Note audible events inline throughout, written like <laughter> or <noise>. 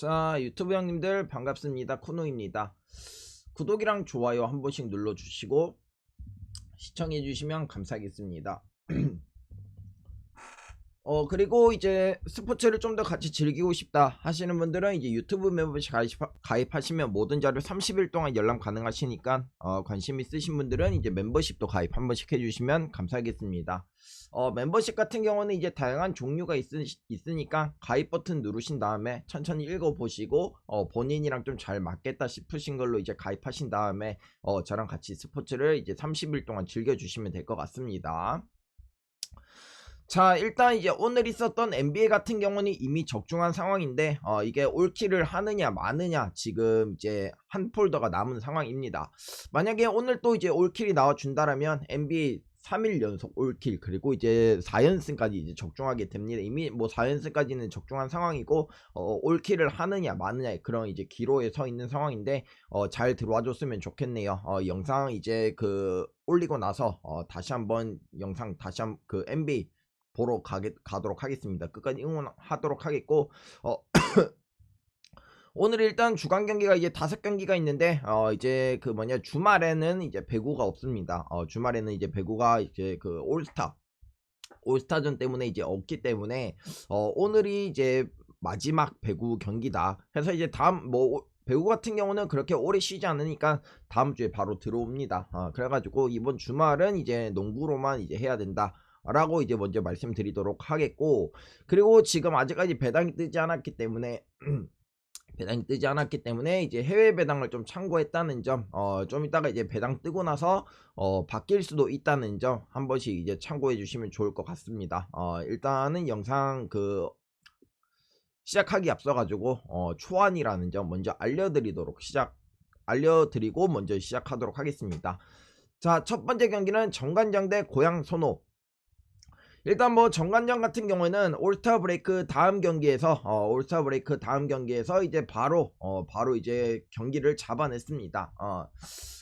자 유튜브 형님들 반갑습니다. 쿠노입니다. 구독이랑 좋아요 한 번씩 눌러주시고 시청해 주시면 감사하겠습니다 <clears throat> 어 그리고 이제 스포츠를 좀 더 같이 즐기고 싶다 하시는 분들은 이제 유튜브 멤버십 가입, 가입 하시면 모든 자료 30일 동안 열람 가능하시니까 어, 관심 있으신 분들은 이제 멤버십도 가입 한 번씩 해주시면 감사하겠습니다 어, 멤버십 같은 경우는 이제 다양한 종류가 있, 있으니까 가입 버튼 누르신 다음에 천천히 읽어보시고 어, 본인이랑 좀 잘 맞겠다 싶으신 걸로 이제 가입하신 다음에 어, 저랑 같이 스포츠를 이제 30일 동안 즐겨주시면 될 것 같습니다. 자 일단 이제 오늘 있었던 NBA 같은 경우는 이미 적중한 상황인데 어, 이게 올킬을 하느냐 마느냐 지금 이제 한 폴더가 남은 상황입니다. 만약에 오늘 또 이제 올킬이 나와준다라면 NBA 3일 연속 올킬 그리고 이제 4연승까지 이제 적중하게 됩니다. 이미 뭐 4연승까지는 적중한 상황이고 어, 올킬을 하느냐 마느냐 그런 이제 기로에 서 있는 상황인데 어, 잘 들어와 줬으면 좋겠네요. 어, 영상 이제 그 올리고 나서 어, 다시 한번 영상 다시 한그 NBA 보러 가게, 가도록 하겠습니다. 끝까지 응원하도록 하겠고 어, <coughs> 오늘 일단 주간 경기가 이제 다섯 경기가 있는데 어 이제 그 뭐냐 주말에는 이제 배구가 없습니다. 어 주말에는 이제 배구가 이제 그 올스타 올스타전 때문에 이제 없기 때문에 어 오늘이 이제 마지막 배구 경기다. 그래서 이제 다음 뭐 배구 같은 경우는 그렇게 오래 쉬지 않으니까 다음 주에 바로 들어옵니다. 어, 그래가지고 이번 주말은 이제 농구로만 이제 해야 된다. 라고 이제 먼저 말씀드리도록 하겠고 그리고 지금 아직까지 배당이 뜨지 않았기 때문에 <clears throat> 배당이 뜨지 않았기 때문에 이제 해외 배당을 좀 참고했다는 점, 어, 좀 이따가 이제 배당 뜨고 나서, 어, 바뀔 수도 있다는 점, 한 번씩 이제 참고해 주시면 좋을 것 같습니다. 어, 일단은 영상 그, 시작하기 앞서 가지고, 어, 초안이라는 점 먼저 알려드리도록 시작, 알려드리고 먼저 시작하도록 하겠습니다. 자, 첫 번째 경기는 정관장 대 고양 소노. 일단 뭐 정관장 같은 경우에는 올스타 브레이크 다음 경기에서 어, 올스타 브레이크 다음 경기에서 이제 바로 어, 바로 이제 경기를 잡아냈습니다. 어,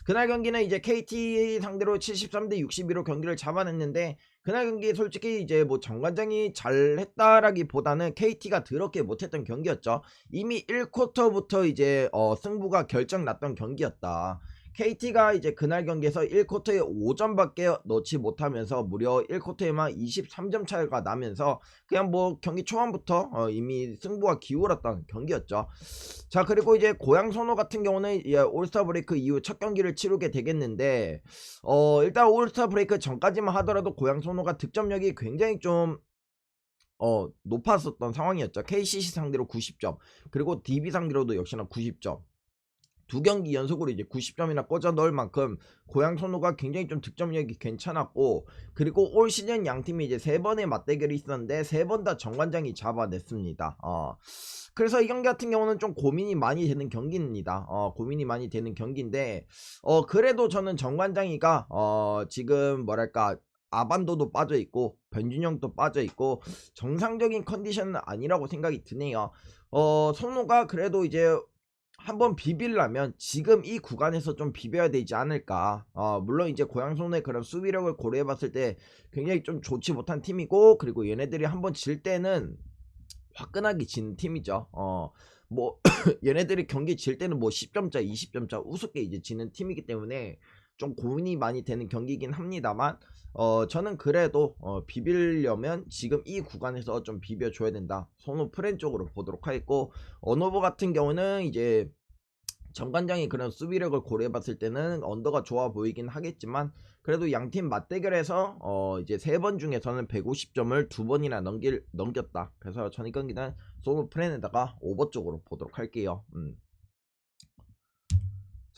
그날 경기는 이제 KT 상대로 73대 62로 경기를 잡아냈는데 그날 경기 솔직히 이제 뭐 정관장이 잘했다라기보다는 KT가 더럽게 못했던 경기였죠. 이미 1쿼터부터 이제 어, 승부가 결정 났던 경기였다. KT가 이제 그날 경기에서 1쿼터에 5점밖에 넣지 못하면서 무려 1쿼터에만 23점 차이가 나면서 그냥 뭐 경기 초반부터 어 이미 승부가 기울었던 경기였죠. 자 그리고 이제 고양 선호 같은 경우는 올스타 브레이크 이후 첫 경기를 치르게 되겠는데 어 일단 올스타 브레이크 전까지만 하더라도 고양 선호가 득점력이 굉장히 좀 어, 높았었던 상황이었죠. KCC 상대로 90점, 그리고 DB 상대로도 역시나 90점. 두 경기 연속으로 이제 90점이나 꽂아 넣을 만큼 고양 선우가 굉장히 좀 득점력이 괜찮았고 그리고 올 시즌 양 팀이 이제 세 번의 맞대결이 있었는데 세 번 다 정관장이 잡아냈습니다. 어. 그래서 이 경기 같은 경우는 좀 고민이 많이 되는 경기입니다. 어, 고민이 많이 되는 경기인데 어, 그래도 저는 정관장이가 어, 지금 뭐랄까 아반도도 빠져 있고 변준영도 빠져 있고 정상적인 컨디션은 아니라고 생각이 드네요. 어, 선우가 그래도 이제 한번 비빌라면 지금 이 구간에서 좀 비벼야 되지 않을까. 어, 물론 이제 고양손의 그런 수비력을 고려해 봤을 때 굉장히 좀 좋지 못한 팀이고 그리고 얘네들이 한번 질 때는 화끈하게 지는 팀이죠. 어, 뭐 <coughs> 얘네들이 경기 질 때는 뭐 10점차, 20점차 우습게 이제 지는 팀이기 때문에 좀 고민이 많이 되는 경기이긴 합니다만 어 저는 그래도 어, 비빌려면 지금 이 구간에서 좀 비벼줘야 된다 선호 프렌 쪽으로 보도록 하겠고 언어버 같은 경우는 이제 정관장이 그런 수비력을 고려해봤을 때는 언더가 좋아 보이긴 하겠지만 그래도 양팀 맞대결에서 어 이제 세 번 중에서는 150점을 두 번이나 넘길 넘겼다. 그래서 전이 경기는 소노 프렌에다가 오버 쪽으로 보도록 할게요. 음.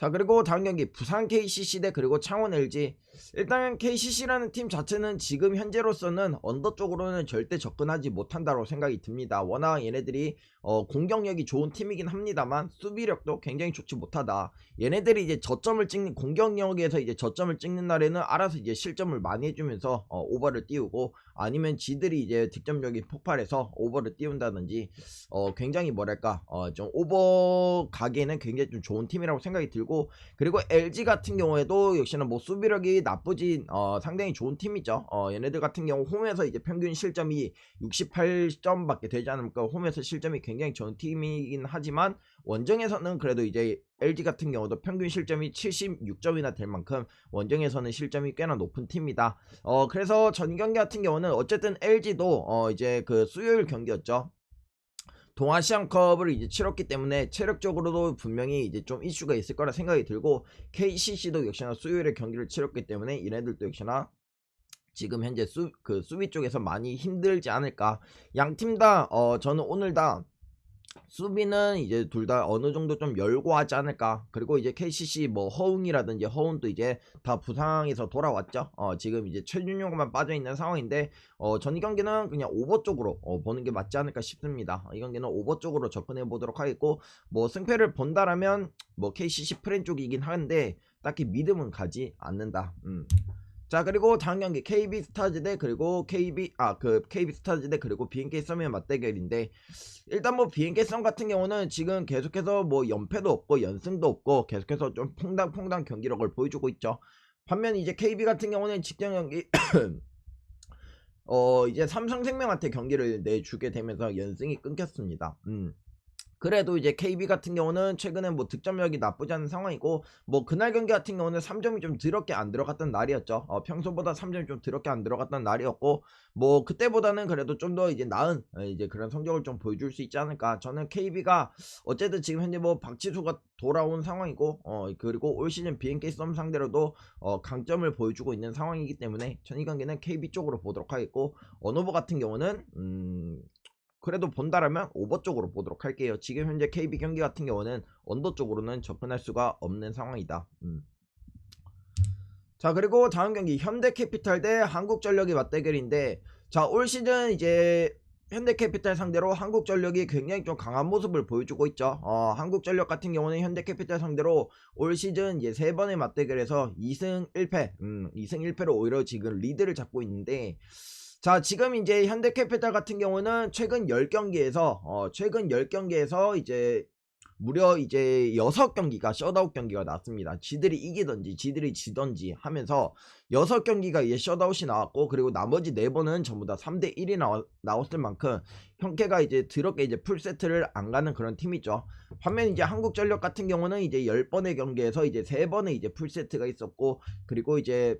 자 그리고 다음 경기. 부산 KCC 대 그리고 창원 LG 일단 KCC라는 팀 자체는 지금 현재로서는 언더 쪽으로는 절대 접근하지 못한다고 생각이 듭니다. 워낙 얘네들이 어, 공격력이 좋은 팀이긴 합니다만 수비력도 굉장히 좋지 못하다. 얘네들이 이제 저점을 찍는 공격력에서 이제 저점을 찍는 날에는 알아서 이제 실점을 많이 해주면서 어, 오버를 띄우고 아니면 지들이 이제 득점력이 폭발해서 오버를 띄운다든지 어, 굉장히 뭐랄까 어, 좀 오버 가기에는 굉장히 좀 좋은 팀이라고 생각이 들고 그리고 LG 같은 경우에도 역시나 뭐 수비력이 나쁘진 어, 상당히 좋은 팀이죠. 어, 얘네들 같은 경우 홈에서 이제 평균 실점이 68점밖에 되지 않으니까 홈에서 실점이 굉장히 좋은 팀이긴 하지만 원정에서는 그래도 이제 LG 같은 경우도 평균 실점이 76점이나 될 만큼 원정에서는 실점이 꽤나 높은 팀이다. 어 그래서 전 경기 같은 경우는 어쨌든 LG도 어 이제 그 수요일 경기였죠. 동아시안컵을 이제 치렀기 때문에 체력적으로도 분명히 이제 좀 이슈가 있을 거라 생각이 들고 KCC도 역시나 수요일에 경기를 치렀기 때문에 얘네들도 역시나 지금 현재 수, 그 수비 쪽에서 많이 힘들지 않을까. 양 팀 다, 어, 저는 오늘 다 수비는 이제 둘 다 어느 정도 좀 열고 하지 않을까. 그리고 이제 KCC 뭐 허웅이라든지 허운도 이제 다 부상에서 돌아왔죠. 어, 지금 이제 최준용만 빠져 있는 상황인데 어, 전이 경기는 그냥 오버 쪽으로 어, 보는 게 맞지 않을까 싶습니다. 이 경기는 오버 쪽으로 접근해 보도록 하겠고 뭐 승패를 본다라면 뭐 KCC 프렌 쪽이긴 한데 딱히 믿음은 가지 않는다. 음. 자 그리고 경기 KB 스타즈 대 그리고 KB 아 그 KB 스타즈 대 그리고 BNK 썸의 맞대결인데 일단 뭐 BNK 썸 같은 경우는 지금 계속해서 뭐 연패도 없고 연승도 없고 계속해서 좀 퐁당퐁당 경기력을 보여주고 있죠. 반면 이제 KB 같은 경우는 직전 경기 <clears throat> 어 이제 삼성생명한테 경기를 내주게 되면서 연승이 끊겼습니다. 음. 그래도 이제 KB 같은 경우는 최근에 뭐 득점력이 나쁘지 않은 상황이고 뭐 그날 경기 같은 경우는 3점이 좀 드럽게 안 들어갔던 날이었죠. 어, 평소보다 3점이 좀 드럽게 안 들어갔던 날이었고 뭐 그때보다는 그래도 좀 더 이제 나은 어, 이제 그런 성적을 좀 보여줄 수 있지 않을까. 저는 KB가 어쨌든 지금 현재 뭐 박지수가 돌아온 상황이고 어 그리고 올 시즌 BNK 썸 상대로도 어 강점을 보여주고 있는 상황이기 때문에 전 이 경기는 KB 쪽으로 보도록 하겠고 언어버 같은 경우는 음 그래도 본다라면 오버 쪽으로 보도록 할게요. 지금 현재 KB 경기 같은 경우는 언더 쪽으로는 접근할 수가 없는 상황이다. 음. 자 그리고 다음 경기 현대캐피탈 대 한국전력의 맞대결인데 자 올 시즌 이제 현대캐피탈 상대로 한국전력이 굉장히 좀 강한 모습을 보여주고 있죠. 어, 한국전력 같은 경우는 현대캐피탈 상대로 올 시즌 이제 세 번의 맞대결에서 2승 1패, 음, 2승 1패로 오히려 지금 리드를 잡고 있는데 자, 지금 이제 현대캐피탈 같은 경우는 최근 10경기에서, 어, 최근 10경기에서 이제 무려 이제 6경기가 셧아웃 경기가 났습니다. 지들이 이기던지 지들이 지던지 하면서 6경기가 이제 셧아웃이 나왔고 그리고 나머지 4번은 전부 다 3대 1이 나왔, 나왔을 만큼 형태가 이제 드럽게 이제 풀세트를 안 가는 그런 팀이죠. 반면 이제 한국전력 같은 경우는 이제 10번의 경기에서 이제 3번의 이제 풀세트가 있었고 그리고 이제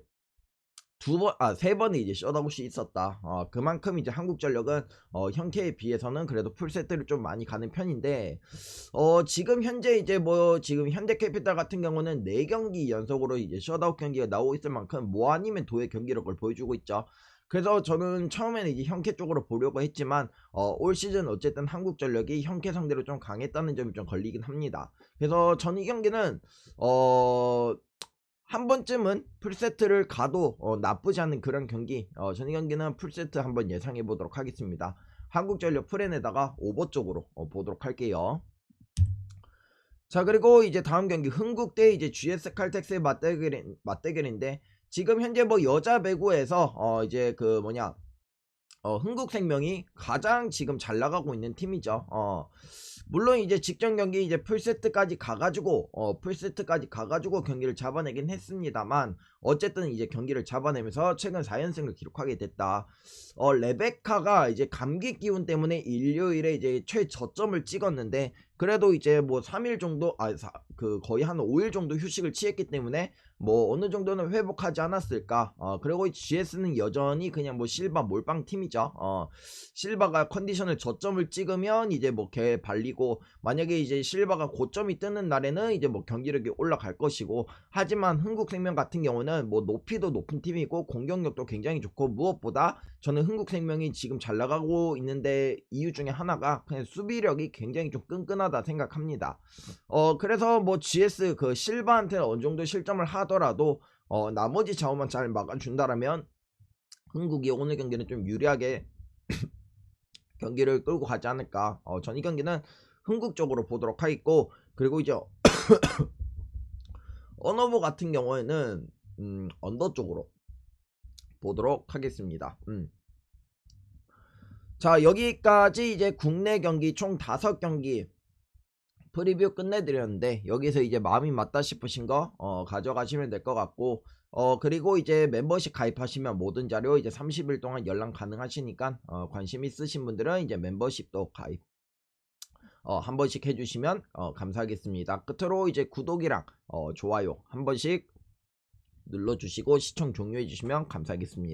두 번, 아, 세 번의 이제 셧아웃이 있었다. 어, 그만큼 이제 한국전력은, 어, 형태에 비해서는 그래도 풀세트를 좀 많이 가는 편인데, 어, 지금 현재 이제 뭐, 지금 현대캐피탈 같은 경우는 4경기 연속으로 이제 셧아웃 경기가 나오고 있을 만큼 뭐 아니면 도의 경기력을 보여주고 있죠. 그래서 저는 처음에는 이제 형캐 쪽으로 보려고 했지만 어, 올 시즌 어쨌든 한국전력이 형캐 상대로 좀 강했다는 점이 좀 걸리긴 합니다. 그래서 저는 이 경기는 어, 한 번쯤은 풀세트를 가도 어, 나쁘지 않은 그런 경기 어, 전이 경기는 풀세트 한번 예상해 보도록 하겠습니다. 한국전력 프렌에다가 오버 쪽으로 어, 보도록 할게요. 자 그리고 이제 다음 경기. 흥국 대 이제 GS 칼텍스의 맞대결, 맞대결인데 지금 현재 뭐 여자 배구에서 어 이제 그 뭐냐 어 흥국생명이 가장 지금 잘 나가고 있는 팀이죠 어 물론 이제 직전 경기 이제 풀세트까지 가가지고 어 풀세트까지 가가지고 경기를 잡아내긴 했습니다만 어쨌든 이제 경기를 잡아내면서 최근 4연승을 기록하게 됐다. 어 레베카가 이제 감기 기운 때문에 일요일에 이제 최저점을 찍었는데 그래도 이제 뭐 3일 정도 아 그 거의 한 5일 정도 휴식을 취했기 때문에 뭐 어느 정도는 회복하지 않았을까? 어 그리고 GS는 여전히 그냥 뭐 실바 몰빵 팀이죠. 어 실바가 컨디션을 저점을 찍으면 이제 뭐 개 발리고 만약에 이제 실바가 고점이 뜨는 날에는 이제 뭐 경기력이 올라갈 것이고 하지만 흥국생명 같은 경우는 뭐 높이도 높은 팀이고 공격력도 굉장히 좋고 무엇보다 저는 흥국생명이 지금 잘 나가고 있는데 이유 중에 하나가 그냥 수비력이 굉장히 좀 끈끈하다 생각합니다. 어 그래서 뭐 GS 그 실바한테 어느 정도 실점을 하 더라도 어 나머지 자원만 잘 막아준다라면 흥국이 오늘 경기는 좀 유리하게 <clears throat> 경기를 끌고 가지 않을까 어, 전이 경기는 흥국 쪽으로 보도록 하겠고 그리고 이제 <coughs> 언어버 같은 경우에는 음, 언더 쪽으로 보도록 하겠습니다 음. 자 여기까지 이제 국내 경기 총 5경기 프리뷰 끝내드렸는데 여기서 이제 마음이 맞다 싶으신 거 어, 가져가시면 될 것 같고 어 그리고 이제 멤버십 가입하시면 모든 자료 이제 30일 동안 연락 가능하시니까 어, 관심 있으신 분들은 이제 멤버십도 가입 어, 한 번씩 해주시면 어, 감사하겠습니다. 끝으로 이제 구독이랑 어, 좋아요 한 번씩 눌러주시고 시청 종료해주시면 감사하겠습니다.